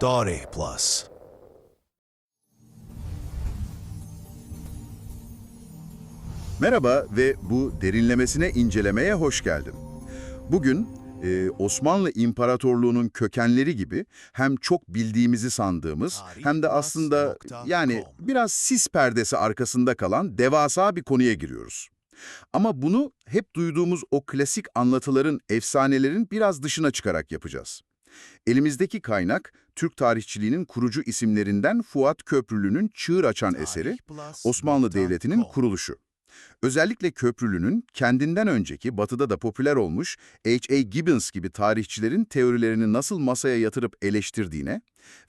Dare Plus. Merhaba ve bu derinlemesine incelemeye hoş geldin. Bugün e, Osmanlı İmparatorluğu'nun kökenleri gibi hem çok bildiğimizi sandığımız hem de aslında yani biraz sis perdesi arkasında kalan devasa bir konuya giriyoruz. Ama bunu hep duyduğumuz o klasik anlatıların, efsanelerin biraz dışına çıkarak yapacağız. Elimizdeki kaynak, Türk tarihçiliğinin kurucu isimlerinden Fuat Köprülü'nün Çığır Açan eseri, Osmanlı Devleti'nin kuruluşu. Özellikle Köprülü'nün kendinden önceki batıda da popüler olmuş H.A. Gibbons gibi tarihçilerin teorilerini nasıl masaya yatırıp eleştirdiğine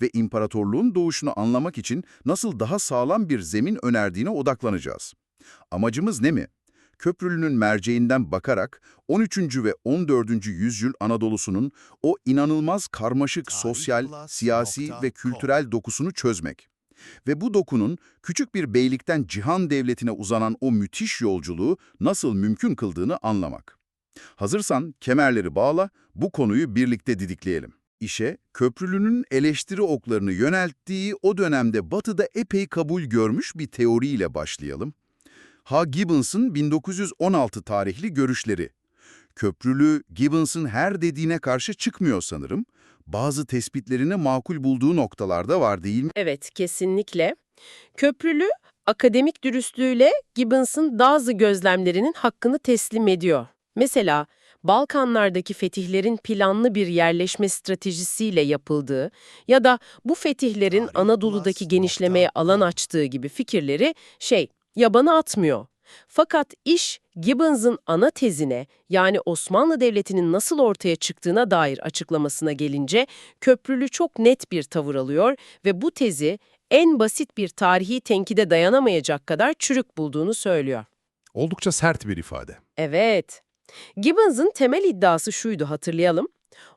ve imparatorluğun doğuşunu anlamak için nasıl daha sağlam bir zemin önerdiğine odaklanacağız. Amacımız ne mi? Köprülü'nün merceğinden bakarak 13. ve 14. yüzyıl Anadolu'sunun o inanılmaz karmaşık sosyal, siyasi ve kültürel dokusunu çözmek. Ve bu dokunun küçük bir beylikten cihan devletine uzanan o müthiş yolculuğu nasıl mümkün kıldığını anlamak. Hazırsan kemerleri bağla, bu konuyu birlikte didikleyelim. İşe, Köprülü'nün eleştiri oklarını yönelttiği o dönemde Batı'da epey kabul görmüş bir teoriyle başlayalım. Ha Gibbons'ın 1916 tarihli görüşleri. Köprülü, Gibbons'ın her dediğine karşı çıkmıyor sanırım. Bazı tespitlerini makul bulduğu noktalarda var değil mi? Evet, kesinlikle. Köprülü, akademik dürüstlüğüyle Gibbons'ın bazı gözlemlerinin hakkını teslim ediyor. Mesela, Balkanlardaki fetihlerin planlı bir yerleşme stratejisiyle yapıldığı ya da bu fetihlerin Anadolu'daki genişlemeye alan açtığı gibi fikirleri şey, yabana atmıyor. Fakat iş Gibbons'ın ana tezine yani Osmanlı Devleti'nin nasıl ortaya çıktığına dair açıklamasına gelince Köprülü çok net bir tavır alıyor ve bu tezi en basit bir tarihi tenkide dayanamayacak kadar çürük bulduğunu söylüyor. Oldukça sert bir ifade. Evet. Gibbons'ın temel iddiası şuydu hatırlayalım.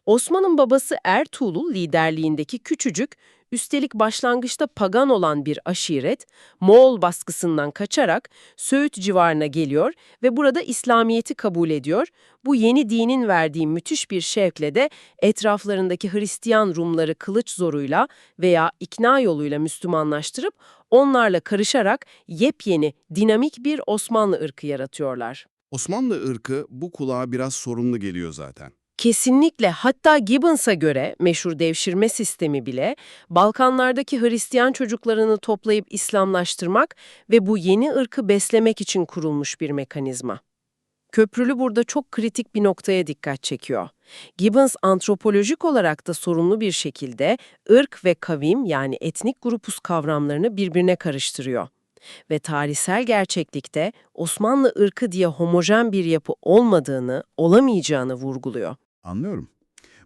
Osman'ın babası Ertuğrul liderliğindeki küçücük, üstelik başlangıçta pagan olan bir aşiret, Moğol baskısından kaçarak Söğüt civarına geliyor ve burada İslamiyet'i kabul ediyor. Bu yeni dinin verdiği müthiş bir şevkle de etraflarındaki Hristiyan Rumları kılıç zoruyla veya ikna yoluyla Müslümanlaştırıp onlarla karışarak yepyeni, dinamik bir Osmanlı ırkı yaratıyorlar. Osmanlı ırkı bu kulağa biraz sorunlu geliyor zaten. Kesinlikle hatta Gibbons'a göre meşhur devşirme sistemi bile Balkanlardaki Hristiyan çocuklarını toplayıp İslamlaştırmak ve bu yeni ırkı beslemek için kurulmuş bir mekanizma. Köprülü burada çok kritik bir noktaya dikkat çekiyor. Gibbons antropolojik olarak da sorumlu bir şekilde ırk ve kavim yani etnik grupus kavramlarını birbirine karıştırıyor. Ve tarihsel gerçeklikte Osmanlı ırkı diye homojen bir yapı olmadığını, olamayacağını vurguluyor. Anlıyorum.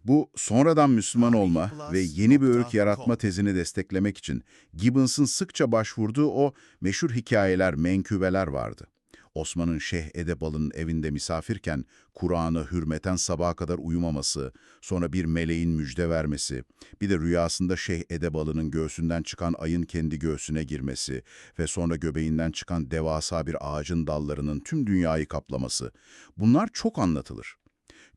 Bu sonradan Müslüman olma ve yeni bir ırk yaratma tezini desteklemek için Gibbons'ın sıkça başvurduğu o meşhur hikayeler, menkübeler vardı. Osman'ın Şeyh Edebal'ın evinde misafirken Kur'an'ı hürmeten sabaha kadar uyumaması, sonra bir meleğin müjde vermesi, bir de rüyasında Şeyh Edebalı'nın göğsünden çıkan ayın kendi göğsüne girmesi ve sonra göbeğinden çıkan devasa bir ağacın dallarının tüm dünyayı kaplaması. Bunlar çok anlatılır.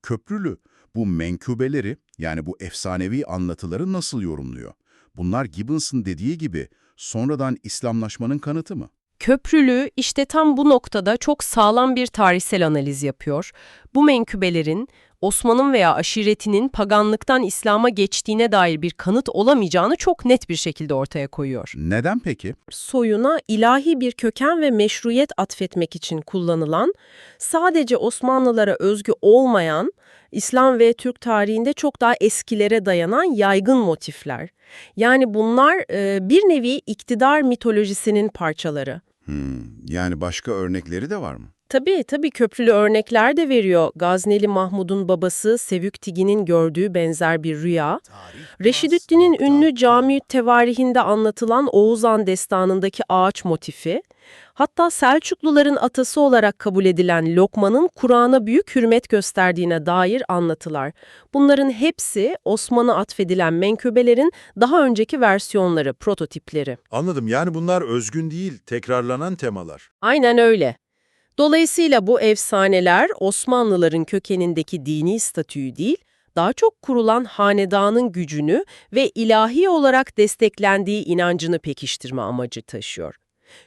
Köprülü bu menkübeleri yani bu efsanevi anlatıları nasıl yorumluyor? Bunlar Gibbons'ın dediği gibi sonradan İslamlaşmanın kanıtı mı? Köprülü işte tam bu noktada çok sağlam bir tarihsel analiz yapıyor. Bu menkübelerin Osman'ın veya aşiretinin paganlıktan İslam'a geçtiğine dair bir kanıt olamayacağını çok net bir şekilde ortaya koyuyor. Neden peki? Soyuna ilahi bir köken ve meşruiyet atfetmek için kullanılan, sadece Osmanlılara özgü olmayan, İslam ve Türk tarihinde çok daha eskilere dayanan yaygın motifler. Yani bunlar e, bir nevi iktidar mitolojisinin parçaları. Hmm, yani başka örnekleri de var mı? Tabii tabii köprülü örnekler de veriyor. Gazneli Mahmud'un babası Sevük Tigi'nin gördüğü benzer bir rüya. Reşidüddin'in ünlü Cami Tevarihinde anlatılan Oğuzhan destanındaki ağaç motifi. Hatta Selçukluların atası olarak kabul edilen Lokman'ın Kur'an'a büyük hürmet gösterdiğine dair anlatılar. Bunların hepsi Osman'a atfedilen menkıbelerin daha önceki versiyonları, prototipleri. Anladım. Yani bunlar özgün değil, tekrarlanan temalar. Aynen öyle. Dolayısıyla bu efsaneler Osmanlıların kökenindeki dini statüyü değil, daha çok kurulan hanedanın gücünü ve ilahi olarak desteklendiği inancını pekiştirme amacı taşıyor.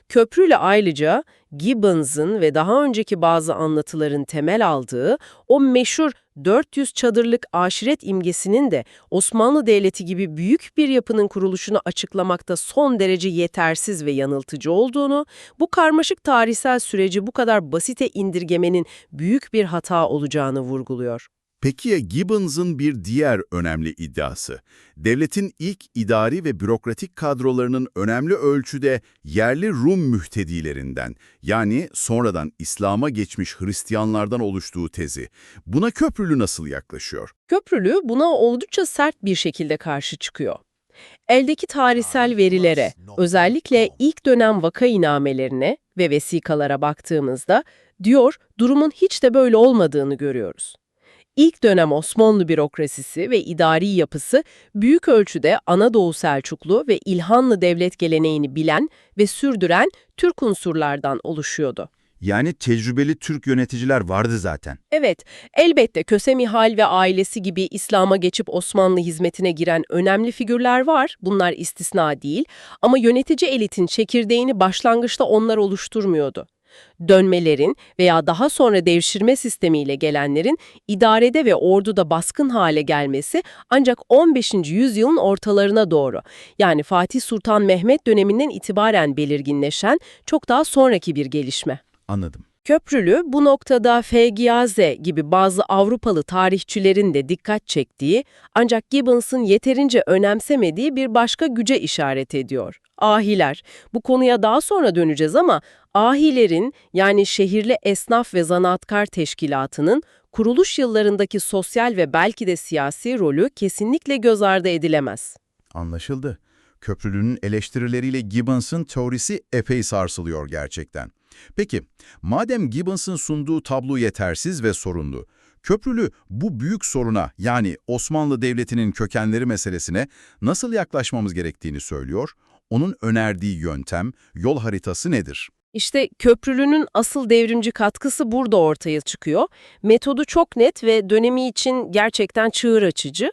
Köprüyle ayrıca Gibbons'ın ve daha önceki bazı anlatıların temel aldığı o meşhur 400 çadırlık aşiret imgesinin de Osmanlı Devleti gibi büyük bir yapının kuruluşunu açıklamakta son derece yetersiz ve yanıltıcı olduğunu, bu karmaşık tarihsel süreci bu kadar basite indirgemenin büyük bir hata olacağını vurguluyor. Peki ya Gibbons'ın bir diğer önemli iddiası? Devletin ilk idari ve bürokratik kadrolarının önemli ölçüde yerli Rum mühtedilerinden, yani sonradan İslam'a geçmiş Hristiyanlardan oluştuğu tezi. Buna Köprülü nasıl yaklaşıyor? Köprülü buna oldukça sert bir şekilde karşı çıkıyor. Eldeki tarihsel verilere, özellikle ilk dönem vakainamelerine ve vesikalara baktığımızda diyor durumun hiç de böyle olmadığını görüyoruz. İlk dönem Osmanlı bürokrasisi ve idari yapısı büyük ölçüde Anadolu Selçuklu ve İlhanlı devlet geleneğini bilen ve sürdüren Türk unsurlardan oluşuyordu. Yani tecrübeli Türk yöneticiler vardı zaten. Evet, elbette Köse Mihal ve ailesi gibi İslam'a geçip Osmanlı hizmetine giren önemli figürler var. Bunlar istisna değil ama yönetici elitin çekirdeğini başlangıçta onlar oluşturmuyordu. Dönmelerin veya daha sonra devşirme sistemiyle gelenlerin idarede ve orduda baskın hale gelmesi ancak 15. yüzyılın ortalarına doğru yani Fatih Sultan Mehmet döneminden itibaren belirginleşen çok daha sonraki bir gelişme. Anladım. Köprülü bu noktada Fegiaze gibi bazı Avrupalı tarihçilerin de dikkat çektiği ancak Gibbons'ın yeterince önemsemediği bir başka güce işaret ediyor. Ahiler. Bu konuya daha sonra döneceğiz ama ahilerin yani şehirli esnaf ve zanaatkar teşkilatının kuruluş yıllarındaki sosyal ve belki de siyasi rolü kesinlikle göz ardı edilemez. Anlaşıldı. Köprülü'nün eleştirileriyle Gibbons'ın teorisi epey sarsılıyor gerçekten. Peki, madem Gibbons'ın sunduğu tablo yetersiz ve sorunlu, Köprülü bu büyük soruna yani Osmanlı Devleti'nin kökenleri meselesine nasıl yaklaşmamız gerektiğini söylüyor, onun önerdiği yöntem, yol haritası nedir? İşte Köprülü'nün asıl devrimci katkısı burada ortaya çıkıyor. Metodu çok net ve dönemi için gerçekten çığır açıcı.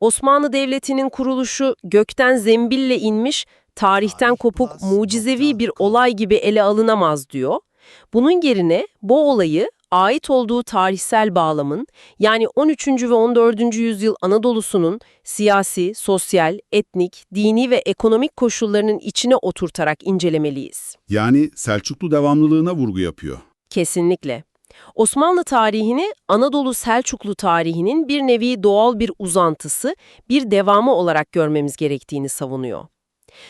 Osmanlı Devleti'nin kuruluşu gökten zembille inmiş, tarihten kopuk, mucizevi bir olay gibi ele alınamaz diyor. Bunun yerine bu olayı ait olduğu tarihsel bağlamın yani 13. ve 14. yüzyıl Anadolu'sunun siyasi, sosyal, etnik, dini ve ekonomik koşullarının içine oturtarak incelemeliyiz. Yani Selçuklu devamlılığına vurgu yapıyor. Kesinlikle. Osmanlı tarihini Anadolu Selçuklu tarihinin bir nevi doğal bir uzantısı, bir devamı olarak görmemiz gerektiğini savunuyor.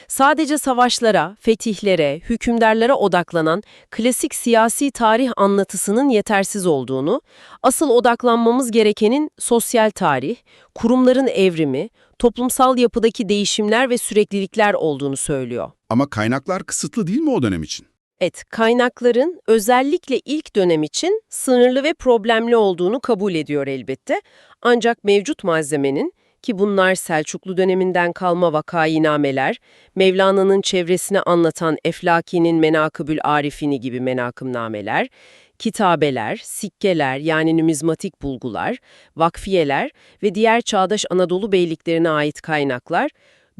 Sadece savaşlara, fetihlere, hükümdarlara odaklanan klasik siyasi tarih anlatısının yetersiz olduğunu, asıl odaklanmamız gerekenin sosyal tarih, kurumların evrimi, toplumsal yapıdaki değişimler ve süreklilikler olduğunu söylüyor. Ama kaynaklar kısıtlı değil mi o dönem için? Evet, kaynakların özellikle ilk dönem için sınırlı ve problemli olduğunu kabul ediyor elbette. Ancak mevcut malzemenin ki bunlar Selçuklu döneminden kalma vakainameler, Mevlana'nın çevresini anlatan Eflaki'nin Menakıbül Arifini gibi menakımnameler, kitabeler, sikkeler yani numizmatik bulgular, vakfiyeler ve diğer çağdaş Anadolu beyliklerine ait kaynaklar,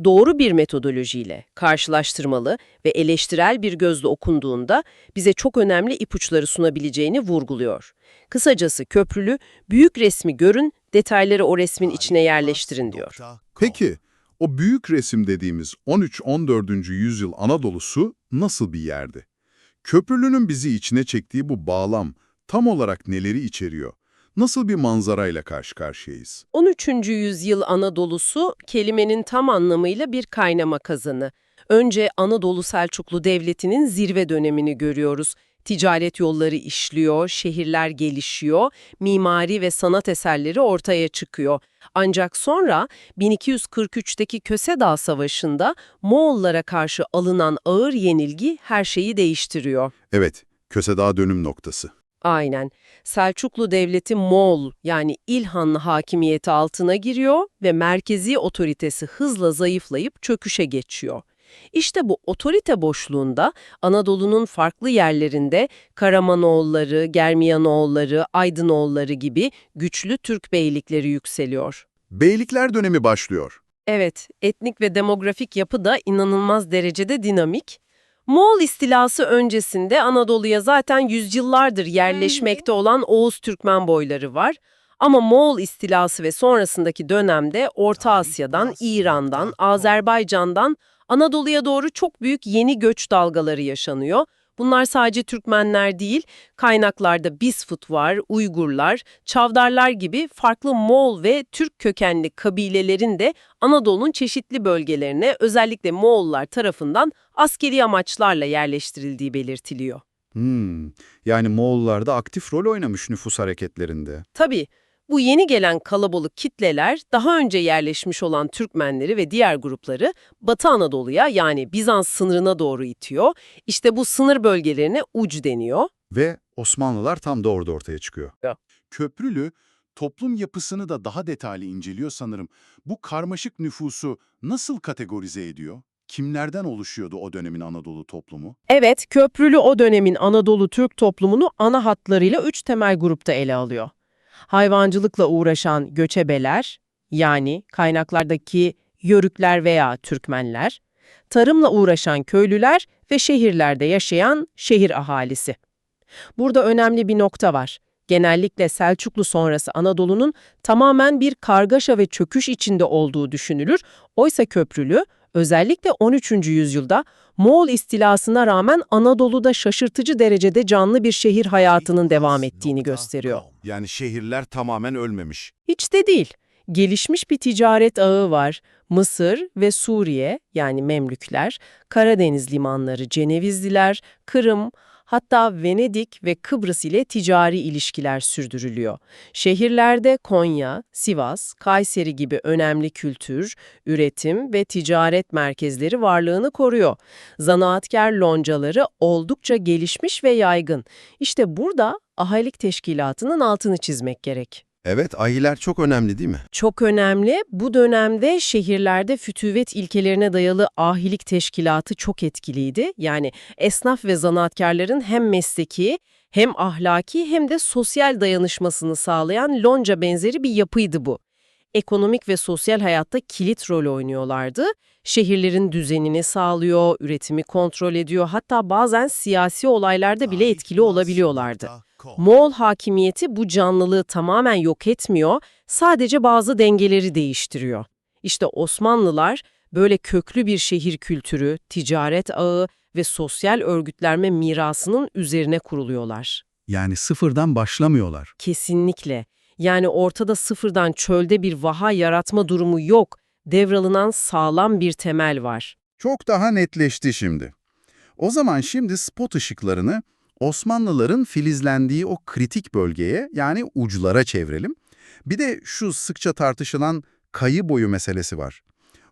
doğru bir metodolojiyle karşılaştırmalı ve eleştirel bir gözle okunduğunda bize çok önemli ipuçları sunabileceğini vurguluyor. Kısacası köprülü, büyük resmi görün, detayları o resmin içine yerleştirin diyor. Peki, o büyük resim dediğimiz 13-14. yüzyıl Anadolu'su nasıl bir yerdi? Köprülünün bizi içine çektiği bu bağlam tam olarak neleri içeriyor? Nasıl bir manzarayla karşı karşıyayız? 13. yüzyıl Anadolu'su kelimenin tam anlamıyla bir kaynama kazanı. Önce Anadolu Selçuklu Devleti'nin zirve dönemini görüyoruz. Ticaret yolları işliyor, şehirler gelişiyor, mimari ve sanat eserleri ortaya çıkıyor. Ancak sonra 1243'teki Köse Dağ Savaşı'nda Moğollara karşı alınan ağır yenilgi her şeyi değiştiriyor. Evet, Kösedağ dönüm noktası. Aynen. Selçuklu Devleti Moğol yani İlhanlı hakimiyeti altına giriyor ve merkezi otoritesi hızla zayıflayıp çöküşe geçiyor. İşte bu otorite boşluğunda Anadolu'nun farklı yerlerinde Karamanoğulları, Germiyanoğulları, Aydınoğulları gibi güçlü Türk beylikleri yükseliyor. Beylikler dönemi başlıyor. Evet, etnik ve demografik yapı da inanılmaz derecede dinamik. Moğol istilası öncesinde Anadolu'ya zaten yüzyıllardır yerleşmekte olan Oğuz Türkmen boyları var. Ama Moğol istilası ve sonrasındaki dönemde Orta Asya'dan, İran'dan, Azerbaycan'dan Anadolu'ya doğru çok büyük yeni göç dalgaları yaşanıyor. Bunlar sadece Türkmenler değil, kaynaklarda Bizfut var, Uygurlar, Çavdarlar gibi farklı Moğol ve Türk kökenli kabilelerin de Anadolu'nun çeşitli bölgelerine özellikle Moğollar tarafından askeri amaçlarla yerleştirildiği belirtiliyor. Hmm, yani Moğollar da aktif rol oynamış nüfus hareketlerinde. Tabii bu yeni gelen kalabalık kitleler daha önce yerleşmiş olan Türkmenleri ve diğer grupları Batı Anadolu'ya yani Bizans sınırına doğru itiyor. İşte bu sınır bölgelerine uc deniyor. Ve Osmanlılar tam da orada ortaya çıkıyor. Köprülü, toplum yapısını da daha detaylı inceliyor sanırım. Bu karmaşık nüfusu nasıl kategorize ediyor? Kimlerden oluşuyordu o dönemin Anadolu toplumu? Evet, Köprülü o dönemin Anadolu Türk toplumunu ana hatlarıyla üç temel grupta ele alıyor. Hayvancılıkla uğraşan göçebeler, yani kaynaklardaki Yörükler veya Türkmenler, tarımla uğraşan köylüler ve şehirlerde yaşayan şehir ahalisi. Burada önemli bir nokta var. Genellikle Selçuklu sonrası Anadolu'nun tamamen bir kargaşa ve çöküş içinde olduğu düşünülür. Oysa Köprülü, özellikle 13. yüzyılda Moğol istilasına rağmen Anadolu'da şaşırtıcı derecede canlı bir şehir hayatının devam ettiğini gösteriyor. Yani şehirler tamamen ölmemiş. Hiç de değil. Gelişmiş bir ticaret ağı var. Mısır ve Suriye yani Memlükler, Karadeniz limanları Cenevizliler, Kırım, hatta Venedik ve Kıbrıs ile ticari ilişkiler sürdürülüyor. Şehirlerde Konya, Sivas, Kayseri gibi önemli kültür, üretim ve ticaret merkezleri varlığını koruyor. Zanaatkar loncaları oldukça gelişmiş ve yaygın. İşte burada ahalik teşkilatının altını çizmek gerek. Evet, ahiler çok önemli değil mi? Çok önemli. Bu dönemde şehirlerde fütüvet ilkelerine dayalı ahilik teşkilatı çok etkiliydi. Yani esnaf ve zanaatkarların hem mesleki hem ahlaki hem de sosyal dayanışmasını sağlayan lonca benzeri bir yapıydı bu. Ekonomik ve sosyal hayatta kilit rol oynuyorlardı. Şehirlerin düzenini sağlıyor, üretimi kontrol ediyor, hatta bazen siyasi olaylarda bile etkili olabiliyorlardı. Moğol hakimiyeti bu canlılığı tamamen yok etmiyor, sadece bazı dengeleri değiştiriyor. İşte Osmanlılar böyle köklü bir şehir kültürü, ticaret ağı ve sosyal örgütlenme mirasının üzerine kuruluyorlar. Yani sıfırdan başlamıyorlar. Kesinlikle. Yani ortada sıfırdan çölde bir vaha yaratma durumu yok. Devralınan sağlam bir temel var. Çok daha netleşti şimdi. O zaman şimdi spot ışıklarını Osmanlıların filizlendiği o kritik bölgeye yani uçlara çevirelim. Bir de şu sıkça tartışılan kayı boyu meselesi var.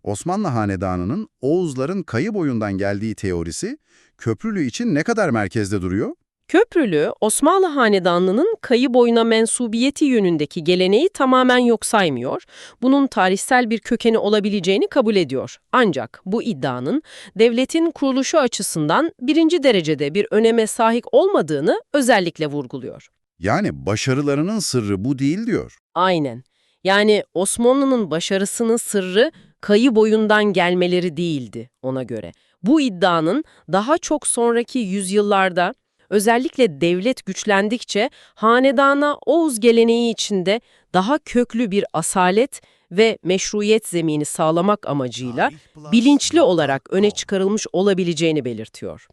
Osmanlı Hanedanı'nın Oğuzların kayı boyundan geldiği teorisi Köprülü için ne kadar merkezde duruyor? Köprülü, Osmanlı Hanedanlığı'nın kayı boyuna mensubiyeti yönündeki geleneği tamamen yok saymıyor, bunun tarihsel bir kökeni olabileceğini kabul ediyor. Ancak bu iddianın devletin kuruluşu açısından birinci derecede bir öneme sahip olmadığını özellikle vurguluyor. Yani başarılarının sırrı bu değil diyor. Aynen. Yani Osmanlı'nın başarısının sırrı kayı boyundan gelmeleri değildi ona göre. Bu iddianın daha çok sonraki yüzyıllarda özellikle devlet güçlendikçe hanedana Oğuz geleneği içinde daha köklü bir asalet ve meşruiyet zemini sağlamak amacıyla bilinçli olarak öne çıkarılmış olabileceğini belirtiyor.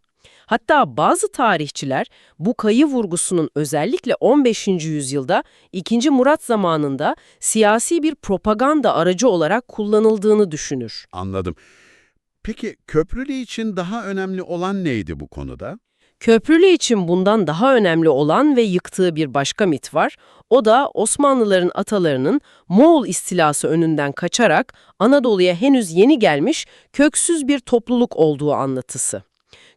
Hatta bazı tarihçiler bu kayı vurgusunun özellikle 15. yüzyılda 2. Murat zamanında siyasi bir propaganda aracı olarak kullanıldığını düşünür. Anladım. Peki Köprülü için daha önemli olan neydi bu konuda? Köprülü için bundan daha önemli olan ve yıktığı bir başka mit var. O da Osmanlıların atalarının Moğol istilası önünden kaçarak Anadolu'ya henüz yeni gelmiş köksüz bir topluluk olduğu anlatısı.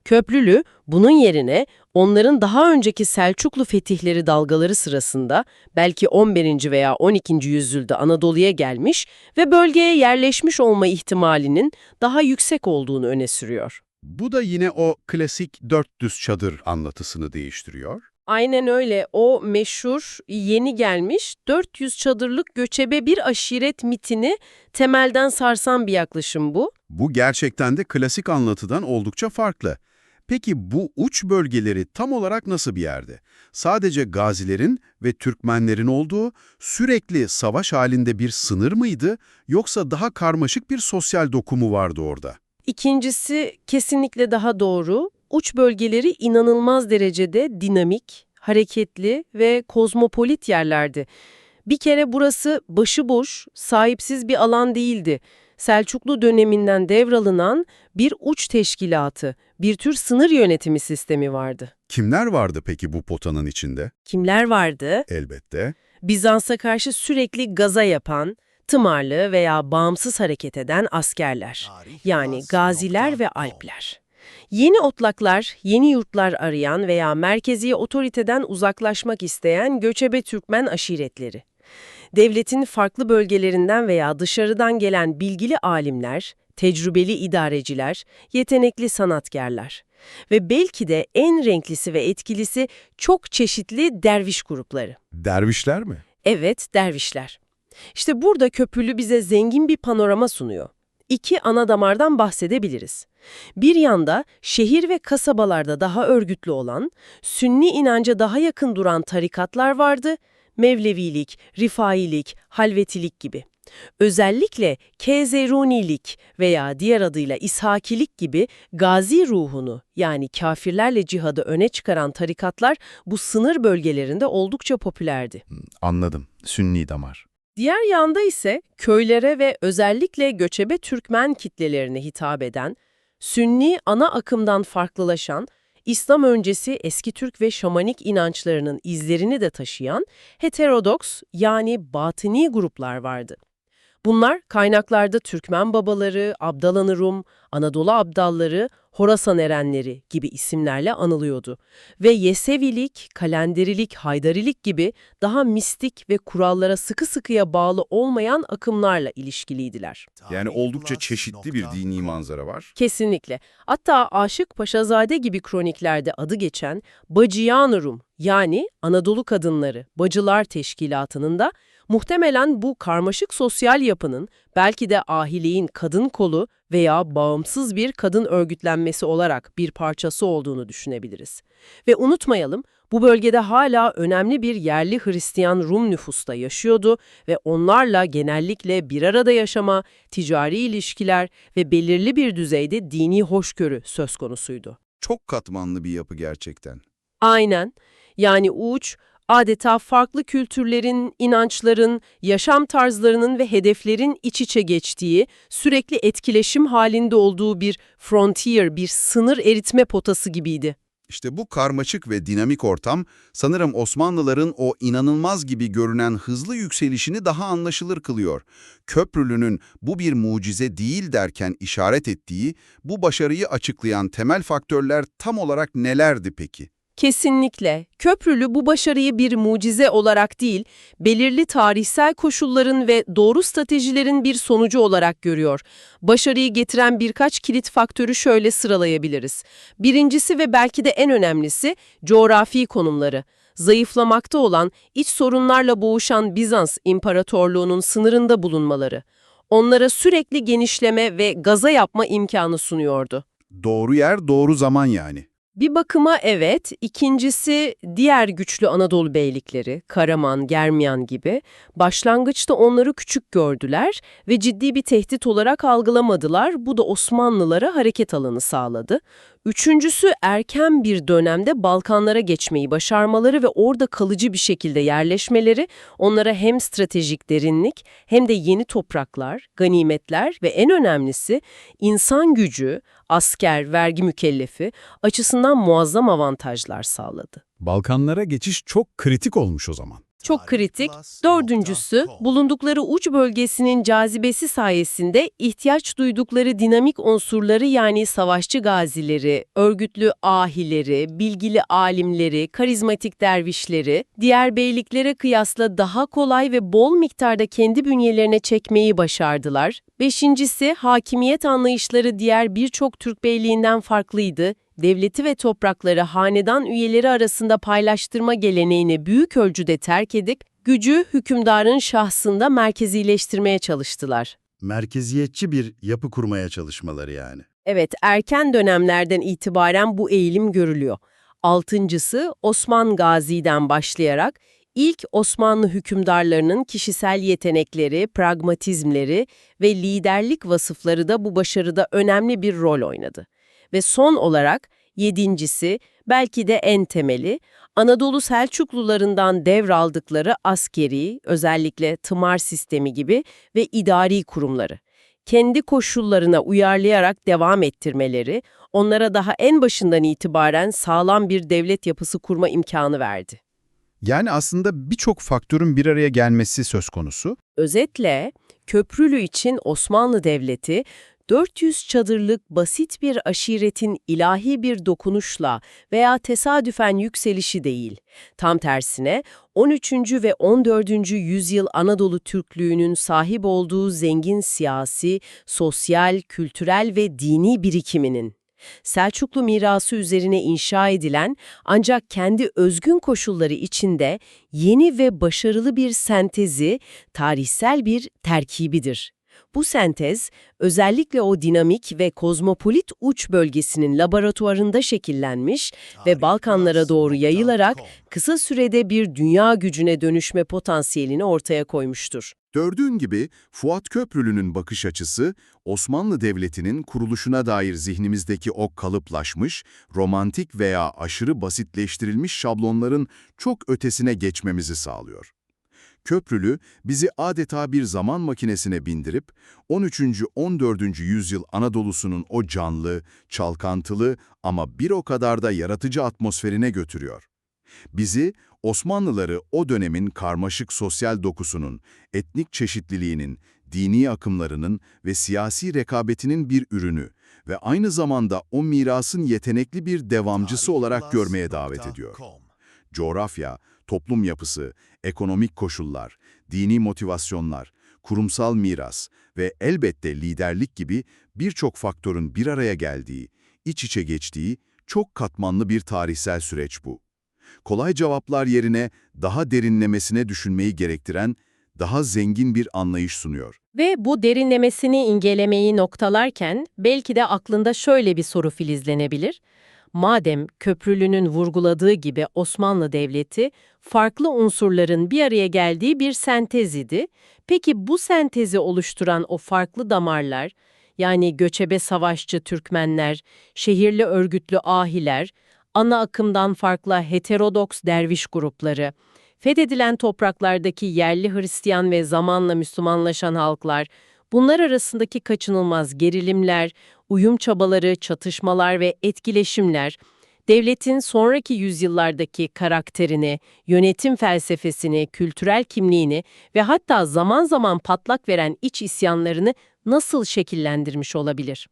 Köprülü bunun yerine onların daha önceki Selçuklu fetihleri dalgaları sırasında belki 11. veya 12. yüzyılda Anadolu'ya gelmiş ve bölgeye yerleşmiş olma ihtimalinin daha yüksek olduğunu öne sürüyor. Bu da yine o klasik dört düz çadır anlatısını değiştiriyor. Aynen öyle. O meşhur, yeni gelmiş 400 çadırlık göçebe bir aşiret mitini temelden sarsan bir yaklaşım bu. Bu gerçekten de klasik anlatıdan oldukça farklı. Peki bu uç bölgeleri tam olarak nasıl bir yerde? Sadece gazilerin ve Türkmenlerin olduğu sürekli savaş halinde bir sınır mıydı yoksa daha karmaşık bir sosyal dokumu vardı orada? İkincisi kesinlikle daha doğru. Uç bölgeleri inanılmaz derecede dinamik, hareketli ve kozmopolit yerlerdi. Bir kere burası başıboş, sahipsiz bir alan değildi. Selçuklu döneminden devralınan bir uç teşkilatı, bir tür sınır yönetimi sistemi vardı. Kimler vardı peki bu potanın içinde? Kimler vardı? Elbette. Bizans'a karşı sürekli gaza yapan, tımarlı veya bağımsız hareket eden askerler. Yani gaziler ve alpler. Yeni otlaklar, yeni yurtlar arayan veya merkezi otoriteden uzaklaşmak isteyen göçebe Türkmen aşiretleri. Devletin farklı bölgelerinden veya dışarıdan gelen bilgili alimler, tecrübeli idareciler, yetenekli sanatkarlar. Ve belki de en renklisi ve etkilisi çok çeşitli derviş grupları. Dervişler mi? Evet, dervişler. İşte burada Köprülü bize zengin bir panorama sunuyor. İki ana damardan bahsedebiliriz. Bir yanda şehir ve kasabalarda daha örgütlü olan, sünni inanca daha yakın duran tarikatlar vardı, Mevlevilik, Rifailik, Halvetilik gibi. Özellikle Kezerunilik veya diğer adıyla İshakilik gibi gazi ruhunu yani kafirlerle cihadı öne çıkaran tarikatlar bu sınır bölgelerinde oldukça popülerdi. Anladım. Sünni damar. Diğer yanda ise köylere ve özellikle göçebe Türkmen kitlelerine hitap eden, Sünni ana akımdan farklılaşan, İslam öncesi eski Türk ve şamanik inançlarının izlerini de taşıyan heterodoks yani batini gruplar vardı. Bunlar kaynaklarda Türkmen babaları, Abdalan-ı Rum, Anadolu Abdalları, Horasan erenleri gibi isimlerle anılıyordu. Ve Yesevilik, Kalenderilik, Haydarilik gibi daha mistik ve kurallara sıkı sıkıya bağlı olmayan akımlarla ilişkiliydiler. Yani oldukça çeşitli bir dini manzara var. Kesinlikle. Hatta Aşık Paşazade gibi kroniklerde adı geçen Bacıyan-ı Rum yani Anadolu Kadınları, Bacılar Teşkilatı'nın da muhtemelen bu karmaşık sosyal yapının belki de ahiliğin kadın kolu veya bağımsız bir kadın örgütlenmesi olarak bir parçası olduğunu düşünebiliriz. Ve unutmayalım, bu bölgede hala önemli bir yerli Hristiyan Rum nüfusta yaşıyordu ve onlarla genellikle bir arada yaşama, ticari ilişkiler ve belirli bir düzeyde dini hoşgörü söz konusuydu. Çok katmanlı bir yapı gerçekten. Aynen. Yani uç, adeta farklı kültürlerin, inançların, yaşam tarzlarının ve hedeflerin iç içe geçtiği, sürekli etkileşim halinde olduğu bir frontier, bir sınır eritme potası gibiydi. İşte bu karmaşık ve dinamik ortam sanırım Osmanlıların o inanılmaz gibi görünen hızlı yükselişini daha anlaşılır kılıyor. Köprülü'nün bu bir mucize değil derken işaret ettiği bu başarıyı açıklayan temel faktörler tam olarak nelerdi peki? Kesinlikle. Köprülü bu başarıyı bir mucize olarak değil, belirli tarihsel koşulların ve doğru stratejilerin bir sonucu olarak görüyor. Başarıyı getiren birkaç kilit faktörü şöyle sıralayabiliriz. Birincisi ve belki de en önemlisi coğrafi konumları. Zayıflamakta olan, iç sorunlarla boğuşan Bizans İmparatorluğu'nun sınırında bulunmaları. Onlara sürekli genişleme ve gaza yapma imkanı sunuyordu. Doğru yer, doğru zaman yani. Bir bakıma evet, ikincisi diğer güçlü Anadolu beylikleri, Karaman, Germiyan gibi başlangıçta onları küçük gördüler ve ciddi bir tehdit olarak algılamadılar. Bu da Osmanlılara hareket alanı sağladı. Üçüncüsü erken bir dönemde Balkanlara geçmeyi başarmaları ve orada kalıcı bir şekilde yerleşmeleri onlara hem stratejik derinlik hem de yeni topraklar, ganimetler ve en önemlisi insan gücü, asker, vergi mükellefi açısından muazzam avantajlar sağladı. Balkanlara geçiş çok kritik olmuş o zaman. Çok kritik. Dördüncüsü, bulundukları uç bölgesinin cazibesi sayesinde ihtiyaç duydukları dinamik unsurları yani savaşçı gazileri, örgütlü ahileri, bilgili alimleri, karizmatik dervişleri, diğer beyliklere kıyasla daha kolay ve bol miktarda kendi bünyelerine çekmeyi başardılar. Beşincisi, hakimiyet anlayışları diğer birçok Türk beyliğinden farklıydı. Devleti ve toprakları hanedan üyeleri arasında paylaştırma geleneğini büyük ölçüde terk edip, gücü hükümdarın şahsında merkezileştirmeye çalıştılar. Merkeziyetçi bir yapı kurmaya çalışmaları yani. Evet, erken dönemlerden itibaren bu eğilim görülüyor. Altıncısı Osman Gazi'den başlayarak ilk Osmanlı hükümdarlarının kişisel yetenekleri, pragmatizmleri ve liderlik vasıfları da bu başarıda önemli bir rol oynadı. Ve son olarak yedincisi, belki de en temeli, Anadolu Selçuklularından devraldıkları askeri, özellikle tımar sistemi gibi ve idari kurumları kendi koşullarına uyarlayarak devam ettirmeleri, onlara daha en başından itibaren sağlam bir devlet yapısı kurma imkanı verdi. Yani aslında birçok faktörün bir araya gelmesi söz konusu. Özetle, Köprülü için Osmanlı Devleti, 400 çadırlık basit bir aşiretin ilahi bir dokunuşla veya tesadüfen yükselişi değil. Tam tersine 13. ve 14. yüzyıl Anadolu Türklüğünün sahip olduğu zengin siyasi, sosyal, kültürel ve dini birikiminin. Selçuklu mirası üzerine inşa edilen ancak kendi özgün koşulları içinde yeni ve başarılı bir sentezi, tarihsel bir terkibidir. Bu sentez, özellikle o dinamik ve kozmopolit uç bölgesinin laboratuvarında şekillenmiş ve Balkanlara doğru yayılarak kısa sürede bir dünya gücüne dönüşme potansiyelini ortaya koymuştur. Gördüğün gibi Fuat Köprülü'nün bakış açısı Osmanlı Devleti'nin kuruluşuna dair zihnimizdeki o kalıplaşmış, romantik veya aşırı basitleştirilmiş şablonların çok ötesine geçmemizi sağlıyor. Köprülü bizi adeta bir zaman makinesine bindirip 13. 14. yüzyıl Anadolu'sunun o canlı, çalkantılı ama bir o kadar da yaratıcı atmosferine götürüyor. Bizi Osmanlıları o dönemin karmaşık sosyal dokusunun, etnik çeşitliliğinin, dini akımlarının ve siyasi rekabetinin bir ürünü ve aynı zamanda o mirasın yetenekli bir devamcısı olarak görmeye davet ediyor. Coğrafya, toplum yapısı, ekonomik koşullar, dini motivasyonlar, kurumsal miras ve elbette liderlik gibi birçok faktörün bir araya geldiği, iç içe geçtiği çok katmanlı bir tarihsel süreç bu. Kolay cevaplar yerine daha derinlemesine düşünmeyi gerektiren, daha zengin bir anlayış sunuyor. Ve bu derinlemesini incelemeyi noktalarken belki de aklında şöyle bir soru filizlenebilir. Madem Köprülü'nün vurguladığı gibi Osmanlı Devleti farklı unsurların bir araya geldiği bir sentez idi, peki bu sentezi oluşturan o farklı damarlar, yani göçebe savaşçı Türkmenler, şehirli örgütlü ahiler, ana akımdan farklı heterodoks derviş grupları, fethedilen topraklardaki yerli Hristiyan ve zamanla Müslümanlaşan halklar, bunlar arasındaki kaçınılmaz gerilimler, uyum çabaları, çatışmalar ve etkileşimler, devletin sonraki yüzyıllardaki karakterini, yönetim felsefesini, kültürel kimliğini ve hatta zaman zaman patlak veren iç isyanlarını nasıl şekillendirmiş olabilir?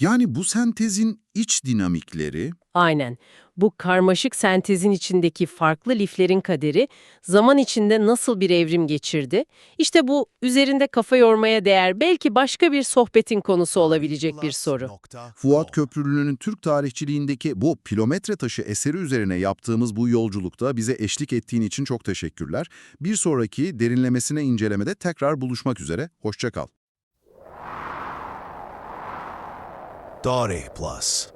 Yani bu sentezin iç dinamikleri, Aynen. Bu karmaşık sentezin içindeki farklı liflerin kaderi zaman içinde nasıl bir evrim geçirdi? İşte bu üzerinde kafa yormaya değer belki başka bir sohbetin konusu olabilecek bir soru. Fuat Köprülü'nün Türk tarihçiliğindeki bu kilometre taşı eseri üzerine yaptığımız bu yolculukta bize eşlik ettiğin için çok teşekkürler. Bir sonraki derinlemesine incelemede tekrar buluşmak üzere. Hoşça kal. Dare Plus.